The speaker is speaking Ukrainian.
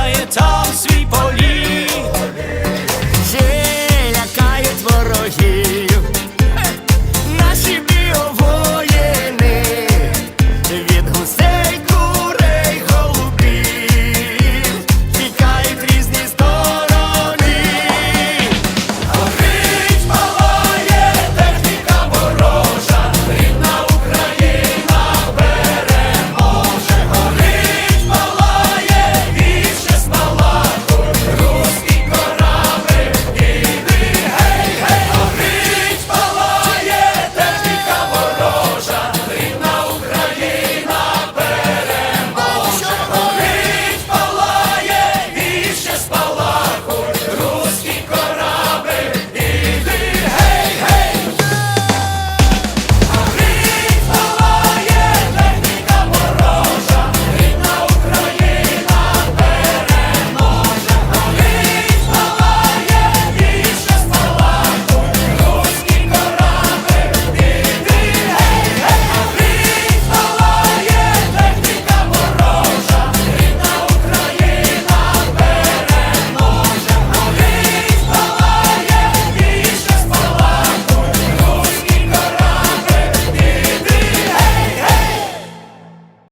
має там свій політ.